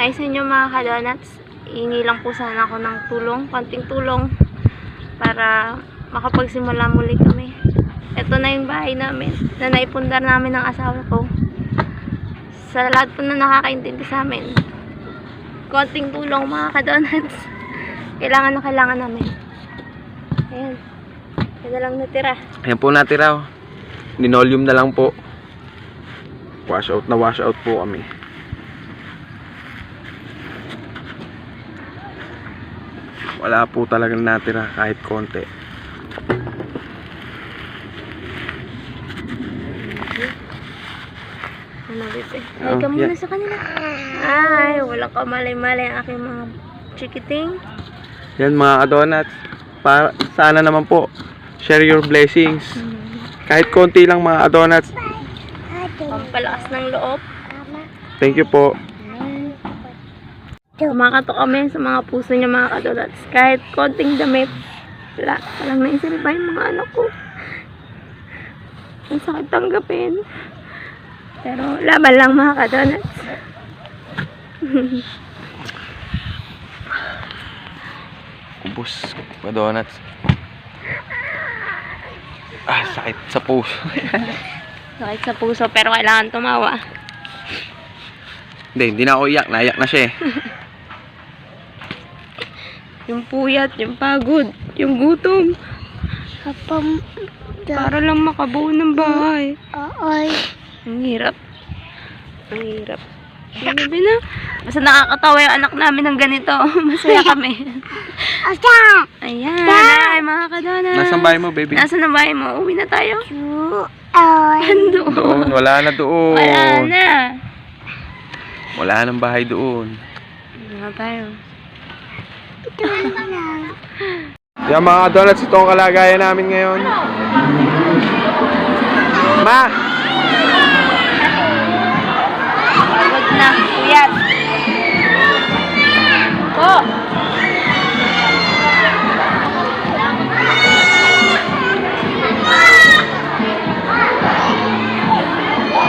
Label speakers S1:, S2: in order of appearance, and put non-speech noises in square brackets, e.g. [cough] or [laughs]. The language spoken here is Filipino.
S1: Hi sa inyo mga ka-donuts. Hingi po sana ako ng tulong, konting tulong para makapagsimula muli kami. Ito na yung bahay namin na naipundar namin ng asawa ko. Sa lahat po na nakakaintindi sa amin. Konting tulong mga ka-donuts. [laughs] Kailangan na kailangan namin. Ayan. Yan na lang natira.
S2: Ayan po natira. Linoleum na lang po. Wash out na wash out po kami. Wala po talagang natira kahit konti.
S1: Bebe?
S2: Oh,
S1: Ay, ka muna
S2: yeah.
S1: sa kanila. Ay, wala ka malay-malay ang aking mga chikiting.
S2: Yan mga donuts. Para, sana naman po. Share your blessings. Kahit konti lang mga donuts.
S1: Pampalakas ng loob.
S2: Thank you po.
S1: Kumakato kami sa mga puso niya mga kadolats. Kahit konting damit. Wala. Walang naisalba yung mga anak ko. Ang sakit tanggapin. Pero laban lang mga kadolats. [laughs]
S2: Ubus mga donuts. Ah, sakit sa puso. [laughs]
S1: Sakit sa puso pero kailangan tumawa.
S2: hindi, hindi na ako iyak. Naiyak na siya eh. [laughs]
S1: Yung puyat, yung pagod, yung gutom.
S3: Kapam,
S1: Para lang makabuo ng bahay.
S3: ay,
S1: Ang hirap. Ang hirap. Grabe na. Basta nakakatawa yung anak namin ng ganito. [laughs] Masaya kami.
S3: asa,
S1: Ayan. Ay, mga kadona.
S2: Nasaan bahay mo, baby?
S1: Nasaan na bahay mo? Uwi na tayo? Ando.
S2: Doon, wala na doon.
S1: Wala na.
S2: Wala nang bahay doon.
S1: Na tayo.
S2: Yan mga donuts, ito ang kalagayan namin ngayon. Ma!